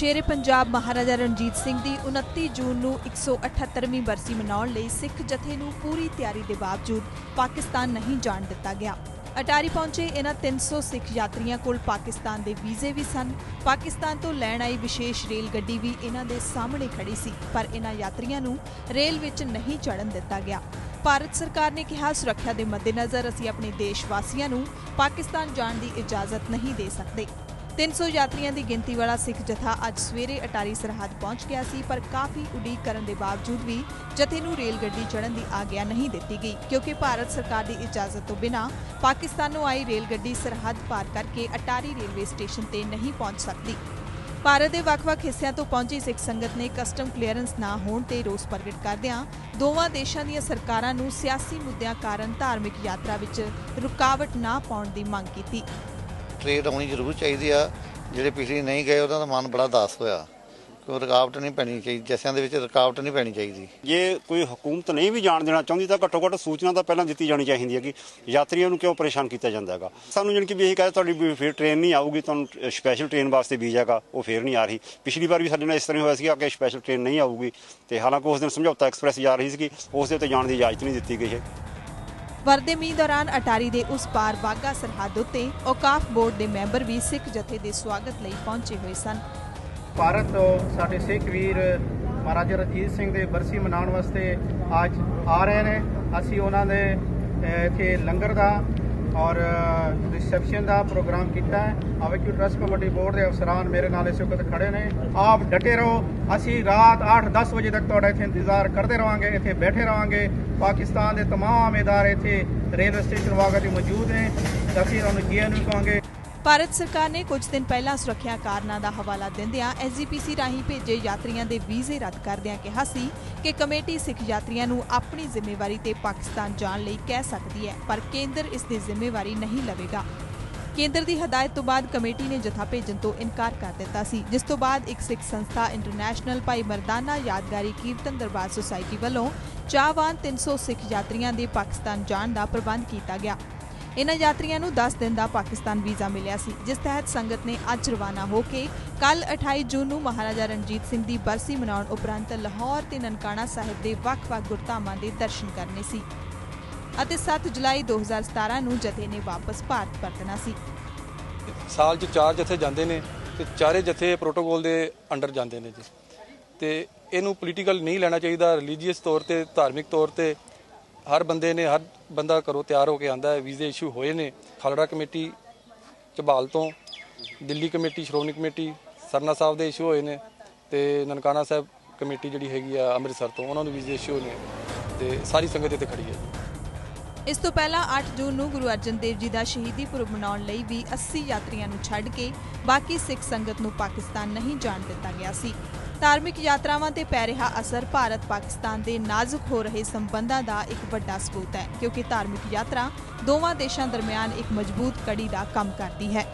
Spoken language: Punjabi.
ਸ਼ੇਰੇ ਪੰਜਾਬ ਮਹਾਰਾਜਾ ਰਣਜੀਤ ਸਿੰਘ ਦੀ 29 ਜੂਨ ਨੂੰ 178ਵੀਂ ਬਰਸੀ ਮਨਾਉਣ ਲਈ ਸਿੱਖ ਜਥੇ ਨੂੰ ਪੂਰੀ ਤਿਆਰੀ ਦੇ ਬਾਵਜੂਦ ਪਾਕਿਸਤਾਨ ਨਹੀਂ ਜਾਣ ਦਿੱਤਾ ਗਿਆ। ਅਟਾਰੀ ਪਹੁੰਚੇ ਇਹਨਾਂ 300 ਸਿੱਖ ਯਾਤਰੀਆਂ ਕੋਲ ਪਾਕਿਸਤਾਨ ਦੇ ਵੀਜ਼ੇ ਵੀ ਸਨ। ਪਾਕਿਸਤਾਨ ਤੋਂ ਲੈਣ ਆਈ ਵਿਸ਼ੇਸ਼ ਰੇਲ ਗੱਡੀ ਵੀ ਇਹਨਾਂ ਦੇ ਸਾਹਮਣੇ ਖੜੀ ਸੀ, ਪਰ ਇਹਨਾਂ ਯਾਤਰੀਆਂ ਨੂੰ ਰੇਲ ਵਿੱਚ ਨਹੀਂ ਚੜ੍ਹਨ ਦਿੱਤਾ ਗਿਆ। ਭਾਰਤ ਸਰਕਾਰ ਨੇ ਕਿਹਾ, ਸੁਰੱਖਿਆ ਦੇ ਮੱਦੇਨਜ਼ਰ ਅਸੀਂ ਆਪਣੇ ਦੇਸ਼ ਵਾਸੀਆਂ ਨੂੰ ਪਾਕਿਸਤਾਨ ਜਾਣ ਦੀ ਇਜਾਜ਼ਤ ਨਹੀਂ ਦੇ ਸਕਦੇ। 300 ਯਾਤਰੀਆਂ ਦੀ ਗਿਣਤੀ ਵਾਲਾ ਸਿੱਖ ਜਥਾ ਅੱਜ ਸਵੇਰੇ ਅਟਾਰੀ ਸਰਹੱਦ ਪਹੁੰਚ ਗਿਆ ਸੀ, ਪਰ ਕਾਫੀ ਉਡੀਕ ਕਰਨ ਦੇ ਬਾਵਜੂਦ ਵੀ ਜਥੇ ਨੂੰ ਰੇਲ ਗੱਡੀ ਚੜ੍ਹਨ ਦੀ ਆਗਿਆ ਨਹੀਂ ਦਿੱਤੀ ਗਈ, ਕਿਉਂਕਿ ਭਾਰਤ ਸਰਕਾਰ ਦੀ ਇਜਾਜ਼ਤ ਤੋਂ ਬਿਨਾਂ ਪਾਕਿਸਤਾਨ ਨੂੰ ਆਈ ਰੇਲ ਗੱਡੀ ਸਰਹੱਦ ਪਾਰ ਕਰਕੇ ਅਟਾਰੀ ਰੇਲਵੇ ਸਟੇਸ਼ਨ ਤੇ ਨਹੀਂ ਪਹੁੰਚ ਸਕਦੀ। ਭਾਰਤ ਦੇ ਵੱਖ-ਵੱਖ ਹਿੱਸਿਆਂ ਤੋਂ ਪਹੁੰਚੀ ਸਿੱਖ ਸੰਗਤ ਨੇ ਕਸਟਮ ਕਲੀਅਰੈਂਸ ਨਾ ਹੋਣ ਤੇ ਰੋਸ ਪ੍ਰਗਟ ਕਰਦਿਆਂ ਦੋਵਾਂ ਦੇਸ਼ਾਂ ਦੀਆਂ ਸਰਕਾਰਾਂ ਨੂੰ ਸਿਆਸੀ ਮੁੱਦਿਆਂ ਕਾਰਨ ਧਾਰਮਿਕ ਯਾਤਰਾ ਵਿੱਚ ਰੁਕਾਵਟ ਨਾ ਪਾਉਣ ਦੀ ਮੰਗ ਕੀਤੀ। ਟ੍ਰੇਨ ਆਉਣੀ ਜ਼ਰੂਰ ਚਾਹੀਦੀ ਆ। ਜਿਹੜੇ ਪਿਛਲੀ ਨਹੀਂ ਗਏ, ਉਹਨਾਂ ਦਾ ਮਨ ਬੜਾ ਦਾਸ ਹੋਇਆ। ਕਿ ਰੁਕਾਵਟ ਨਹੀਂ ਪੈਣੀ ਚਾਹੀਦੀ ਜੱਸਿਆਂ ਦੇ ਵਿੱਚ ਰੁਕਾਵਟ ਨਹੀਂ ਪੈਣੀ ਚਾਹੀਦੀ। ਜੇ ਕੋਈ ਹਕੂਮਤ ਨਹੀਂ ਵੀ ਜਾਣ ਦੇਣਾ ਚਾਹੁੰਦੀ, ਤਾਂ ਘੱਟੋ ਘੱਟ ਸੂਚਨਾ ਤਾਂ ਪਹਿਲਾਂ ਦਿੱਤੀ ਜਾਣੀ ਚਾਹੀਦੀ ਹੈ ਕਿ ਯਾਤਰੀਆਂ ਨੂੰ ਕਿਉਂ ਪਰੇਸ਼ਾਨ ਕੀਤਾ ਜਾਂਦਾ ਹੈਗਾ। ਸਾਨੂੰ ਜਾਣੀ ਕਿ ਵੀ ਇਹ ਕਹੇ ਤੁਹਾਡੀ ਵੀ ਫਿਰ ਟ੍ਰੇਨ ਨਹੀਂ ਆਊਗੀ, ਤੁਹਾਨੂੰ ਸਪੈਸ਼ਲ ਟ੍ਰੇਨ ਵਾਸਤੇ ਵੀਜ਼ਾ ਹੈਗਾ, ਉਹ ਫੇਰ ਨਹੀਂ ਆ ਰਹੀ। ਪਿਛਲੀ ਵਾਰ ਵੀ ਸਾਡੇ ਨਾਲ ਇਸ ਤਰ੍ਹਾਂ ਹੀ ਹੋਇਆ ਸੀ ਕਿ ਸਪੈਸ਼ਲ ਟ੍ਰੇਨ ਨਹੀਂ ਆਊਗੀ, ਤੇ ਹਾਲਾਂਕਿ ਉਸ ਦਿਨ ਸਮਝੌਤਾ ਐਕਸਪ੍ਰੈਸ ਜਾ ਰਹੀ ਸੀ ਉਸ ਦੇ ਉੱਤੇ ਜਾਣ ਦੀ ਇਜਾਜ਼ਤ ਨਹੀਂ ਦਿੱਤੀ ਗਈ ਹੈ। ਵਰਦੇ ਮੀਂਹ ਦੌਰਾਨ ਅਟਾਰੀ ਦੇ ਉਸ ਪਾਰ ਬਾਗਾ ਸਰਹੱਦ ਉੱਤੇ ਔਕਾਫ ਬੋਰਡ ਦੇ ਮੈਂਬਰ ਵੀ ਸਿੱਖ ਜਥੇ ਦੇ ਸਵਾਗਤ ਲਈ ਪਹੁੰਚੇ ਹੋਏ ਸਨ। ਭਾਰਤ ਤੋਂ ਸਾਡੇ ਸਿੱਖ ਵੀਰ ਮਹਾਰਾਜਾ ਰਣਜੀਤ ਸਿੰਘ ਦੇ ਬਰਸੀ ਮਨਾਉਣ ਵਾਸਤੇ ਅੱਜ ਆ ਰਹੇ ਨੇ। ਅਸੀਂ ਉਹਨਾਂ ਦੇ ਇੱਥੇ ਲੰਗਰ ਦਾ ਔਰ ਰਿਸੈਪਸ਼ਨ ਦਾ ਪ੍ਰੋਗਰਾਮ ਕੀਤਾ ਹੈ ਆਵੇਕਿਊ ਟਰਸਟ ਕਮੇਟੀ ਬੋਰਡ ਦੇ ਅਫਸਰਾਨ ਮੇਰੇ ਨਾਲ ਇਸ ਵਕਤ ਖੜੇ ਨੇ ਆਪ ਡਟੇ ਰਹੋ ਅਸੀਂ ਰਾਤ 8-10 ਵਜੇ ਤੱਕ ਤੁਹਾਡਾ ਇੱਥੇ ਇੰਤਜ਼ਾਰ ਕਰਦੇ ਰਵਾਂਗੇ ਇੱਥੇ ਬੈਠੇ ਰਵਾਂਗੇ ਪਾਕਿਸਤਾਨ ਦੇ तमाम ادارے ਇੱਥੇ ਰੇਲਵੇ ਸਟੇਸ਼ਨ ਵਾਗਾ ਤੇ ਮੌਜੂਦ ਨੇ ਤਾਂ ਅਸੀਂ ਉਹਨਾਂ ਨੂੰ ਜੀ ਨੂੰ ਕਹਾਂਗੇ ਭਾਰਤ ਸਰਕਾਰ ਨੇ ਕੁਝ ਦਿਨ ਪਹਿਲਾਂ ਸੁਰੱਖਿਆ ਕਾਰਨਾਂ ਦਾ ਹਵਾਲਾ ਦਿੰਦਿਆਂ ਐਸਜੀਪੀਸੀ ਰਾਹੀਂ ਭੇਜੇ ਯਾਤਰੀਆਂ ਦੇ ਵੀਜ਼ੇ ਰੱਦ ਕਰਦਿਆਂ ਕਿਹਾ ਸੀ ਕਿ ਕਮੇਟੀ ਸਿੱਖ ਯਾਤਰੀਆਂ ਨੂੰ ਆਪਣੀ ਜ਼ਿੰਮੇਵਾਰੀ ਤੇ ਪਾਕਿਸਤਾਨ ਜਾਣ ਲਈ ਕਹਿ ਸਕਦੀ ਹੈ, ਪਰ ਕੇਂਦਰ ਇਸ ਦੀ ਜ਼ਿੰਮੇਵਾਰੀ ਨਹੀਂ ਲਵੇਗਾ। ਕੇਂਦਰ ਦੀ ਹਦਾਇਤ ਤੋਂ ਬਾਅਦ ਕਮੇਟੀ ਨੇ ਜਥਾ ਭੇਜਣ ਤੋਂ ਇਨਕਾਰ ਕਰ ਦਿੱਤਾ ਸੀ, ਜਿਸ ਤੋਂ ਬਾਅਦ ਇੱਕ ਸਿੱਖ ਸੰਸਥਾ ਇੰਟਰਨੈਸ਼ਨਲ ਭਾਈ ਮਰਦਾਨਾ ਯਾਦਗਾਰੀ ਕੀਰਤਨ ਦਰਬਾਰ ਸੁਸਾਇਟੀ ਵੱਲੋਂ ਚਾਹਵਾਨ 300 ਸਿੱਖ ਯਾਤਰੀਆਂ ਦੇ ਪਾਕਿਸਤਾਨ ਜਾਣ ਦਾ ਪ੍ਰਬੰਧ ਕੀਤਾ ਗਿਆ। ਇਨ੍ਹਾਂ ਯਾਤਰੀਆਂ ਨੂੰ 10 ਦਿਨ ਦਾ ਪਾਕਿਸਤਾਨ ਵੀਜ਼ਾ ਮਿਲਿਆ ਸੀ, ਜਿਸ ਤਹਿਤ ਸੰਗਤ ਨੇ ਅੱਜ ਰਵਾਨਾ ਹੋ ਕੇ ਕੱਲ 28 ਜੂਨ ਨੂੰ ਮਹਾਰਾਜਾ ਰਣਜੀਤ ਸਿੰਘ ਦੀ ਬਰਸੀ ਮਨਾਉਣ ਉਪਰੰਤ ਲਾਹੌਰ ਤੇ ਨਨਕਾਣਾ ਸਾਹਿਬ ਦੇ ਵੱਖ-ਵੱਖ ਗੁਰਧਾਮਾਂ ਦੇ ਦਰਸ਼ਨ ਕਰਨੇ ਸੀ ਅਤੇ 7 ਜੁਲਾਈ 2017 ਨੂੰ ਜਥੇ ਨੇ ਵਾਪਸ ਭਾਰਤ ਪਰਤਣਾ ਸੀ। ਸਾਲ 'ਚ ਚਾਰ ਜਥੇ ਜਾਂਦੇ ਨੇ ਤੇ ਚਾਰੇ ਜਥੇ ਪ੍ਰੋਟੋਕੋਲ ਦੇ ਅੰਡਰ ਜਾਂਦੇ ਨੇ ਜੀ। ਤੇ ਇਹਨੂੰ ਪੋਲੀਟੀਕਲ ਨਹੀਂ ਲੈਣਾ ਚਾਹੀਦਾ ਰਿਲੀਜੀਅਸ ਤੌਰ ਤੇ, ਧਾਰਮਿਕ ਤੌਰ ਤੇ ਹਰ ਬੰਦੇ ਨੇ, ਹਰ ਬੰਦਾ ਘਰੋਂ ਤਿਆਰ ਹੋ ਕੇ ਆਂਦਾ ਹੈ, ਵੀਜ਼ੇ ਇਸ਼ੂ ਹੋਏ ਨੇ। ਖਾਲੜਾ ਕਮੇਟੀ ਝਬਾਲ ਤੋਂ, ਦਿੱਲੀ ਕਮੇਟੀ, ਸ਼੍ਰੋਮਣੀ ਕਮੇਟੀ, ਸਰਨਾ ਸਾਹਿਬ ਦੇ ਇਸ਼ੂ ਹੋਏ ਨੇ ਤੇ ਨਨਕਾਣਾ ਸਾਹਿਬ ਕਮੇਟੀ ਜਿਹੜੀ ਹੈਗੀ ਆ ਅੰਮ੍ਰਿਤਸਰ ਤੋਂ, ਉਹਨਾਂ ਨੂੰ ਵੀਜ਼ੇ ਇਸ਼ੂ ਨੇ ਤੇ ਸਾਰੀ ਸੰਗਤ ਇੱਥੇ ਖੜੀ ਹੈ। ਇਸ ਤੋਂ ਪਹਿਲਾਂ 8 ਜੂਨ ਨੂੰ ਗੁਰੂ ਅਰਜਨ ਦੇਵ ਜੀ ਦਾ ਸ਼ਹੀਦੀ ਪੁਰਬ ਮਨਾਉਣ ਲਈ ਵੀ 80 ਯਾਤਰੀਆਂ ਨੂੰ ਛੱਡ ਕੇ ਬਾਕੀ ਸਿੱਖ ਸੰਗਤ ਨੂੰ ਪਾਕਿਸਤਾਨ ਨਹੀਂ ਜਾਣ ਦਿੱਤਾ ਗਿਆ ਸੀ। ਧਾਰਮਿਕ ਯਾਤਰਾਵਾਂ ਤੇ ਪੈ ਰਿਹਾ ਅਸਰ ਭਾਰਤ ਪਾਕਿਸਤਾਨ ਦੇ ਨਾਜ਼ੁਕ ਹੋ ਰਹੇ ਸੰਬੰਧਾਂ ਦਾ ਇੱਕ ਵੱਡਾ ਸਬੂਤ ਹੈ, ਕਿਉਂਕਿ ਧਾਰਮਿਕ ਯਾਤਰਾ ਦੋਵਾਂ ਦੇਸ਼ਾਂ ਦਰਮਿਆਨ ਇੱਕ ਮਜ਼ਬੂਤ ਕੜੀ ਦਾ ਕੰਮ ਕਰਦੀ ਹੈ।